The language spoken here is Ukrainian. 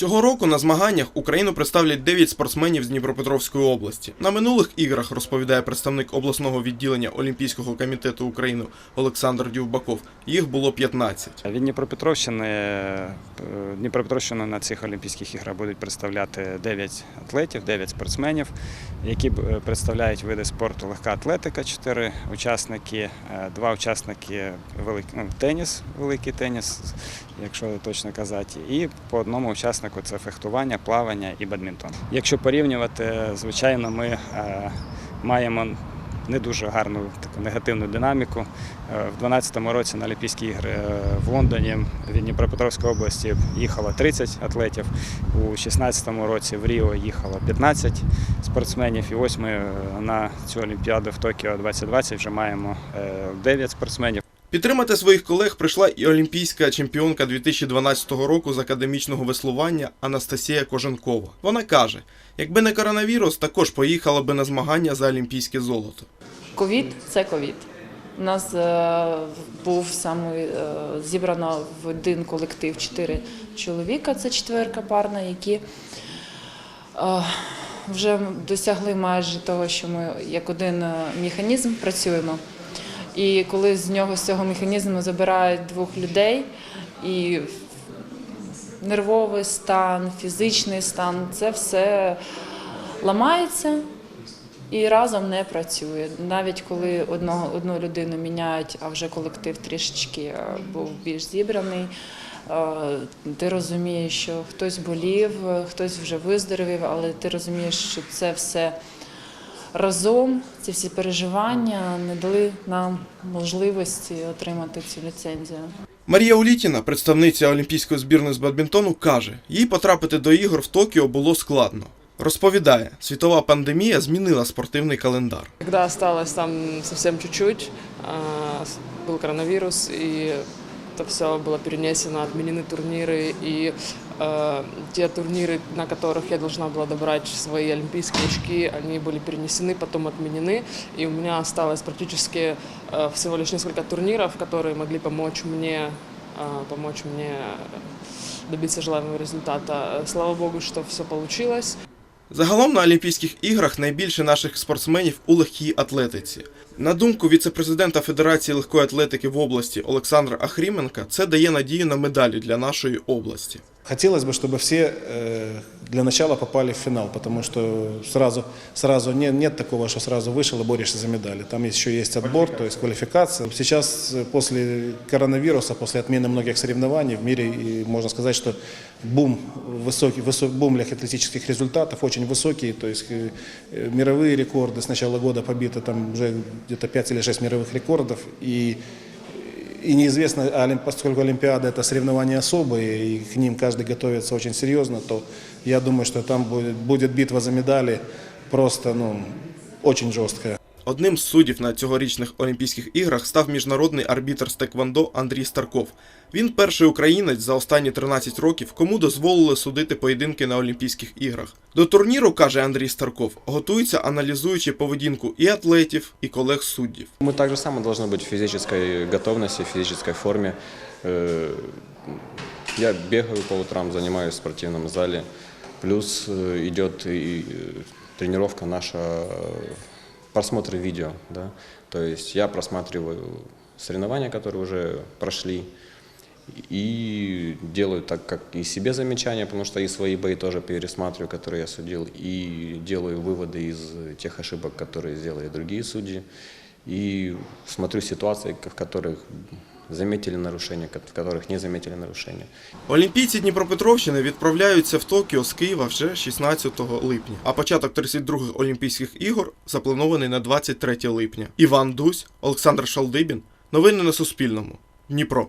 Цього року на змаганнях Україну представлять 9 спортсменів з Дніпропетровської області. На минулих іграх розповідає представник обласного відділення Олімпійського комітету України Олександр Дювбаков. Їх було 15. Від Дніпропетровщини е, Дніпропетровщину на цих Олімпійських іграх будуть представляти 9 атлетів, 9 спортсменів, які е, представляють види спорту легка атлетика, 4 учасники, е, два учасники великий, ну, теніс, великий теніс, якщо точно казати, і по одному учаснику це фехтування, плавання і бадмінтон. Якщо порівнювати, звичайно, ми е, маємо не дуже гарну таку негативну динаміку. Е, В 2012 році на Олімпійські ігри е, в Лондоні від Дніпропетровської області їхало 30 атлетів. У 2016 році в Ріо їхало 15 спортсменів. І ось ми на цю Олімпіаду в Токіо 2020 вже маємо е, 9 спортсменів. Підтримати своїх колег прийшла і олімпійська чемпіонка 2012 року з академічного веслування Анастасія Коженкова. Вона каже: якби не коронавірус, також поїхала би на змагання за олімпійське золото. Ковід це ковід. У нас е, був саме е, зібрано в один колектив чотири чоловіка, це четверка парна, які е, вже досягли майже того, що ми як один механізм працюємо. І коли з нього з цього механізму забирають двох людей і нервовий стан, фізичний стан, це все ламається і разом не працює. Навіть коли одного, одну людину міняють, а вже колектив трішечки е, був більш зібраний. е, Ти розумієш, що хтось болів, е, хтось вже виздоровів, але ти розумієш, що це все разом, ці всі переживання не дали нам можливості отримати цю ліцензію. Марія Улітіна, представниця олімпійської збірної з бадмінтону, каже, їй потрапити до ігор в Токіо було складно. Розповідає, світова пандемія змінила спортивний календар. Когда осталось там совсем чуть-чуть, а, с- был коронавирус, и это все было перенесено, отменены турниры, и э, те турниры, на которых я должна была добрать свои олимпийские очки, они были перенесены, потом отменены, и у меня осталось практически э, всего лишь несколько турниров, которые могли помочь мне, э, помочь мне добиться желаемого результата. Слава богу, что все получилось. Загалом на Олімпійських іграх найбільше наших спортсменів у легкій атлетиці. На думку віце-президента Федерації легкої атлетики в області Олександра Ахріменка, це дає надію на медалі для нашої області. Хотелось бы, чтобы все э, для начала попали в финал, потому что сразу, сразу нет, нет такого, что сразу вышел и борешься за медали. Там еще есть отбор, то есть квалификация. Сейчас э, после коронавируса, после отмены многих соревнований в мире, и можно сказать, что бум, высокий, высок, бум легкоатлетических результатов очень высокий, то есть э, мировые рекорды с начала года побиты там уже где-то 5 или 6 мировых рекордов, и и неизвестно, а олим- поскольку Олимпиада это соревнования особые, и к ним каждый готовится очень серьезно, то я думаю, что там будет, будет битва за медали просто ну, очень жесткая. Одним з суддів на цьогорічних Олімпійських іграх став міжнародний арбітр з Теквондо Андрій Старков. Він перший українець за останні 13 років, кому дозволили судити поєдинки на Олімпійських іграх. До турніру, каже Андрій Старков, готується аналізуючи поведінку і атлетів, і колег суддів. Мы также само должны быть в физической готовности, в физической форме. Э, Я бегаю по утрам, занимаюсь в спортивном зале. Плюс э, идет и э, тренировка наша, э, просмотр видео. Да? То есть я просматриваю соревнования, которые уже прошли, и делаю так, как и себе замечания, потому что и свои бои тоже пересматриваю, которые я судил, и делаю выводы из тех ошибок, которые сделали другие судьи, и смотрю ситуации, в которых заметили нарушення, в которых не заметили нарушення. Олімпійці Дніпропетровщини відправляються в Токіо з Києва вже 16 липня, а початок 32-х Олімпійських ігор запланований на 23 липня. Іван Дусь, Олександр Шалдибін. Новини на Суспільному. Дніпро.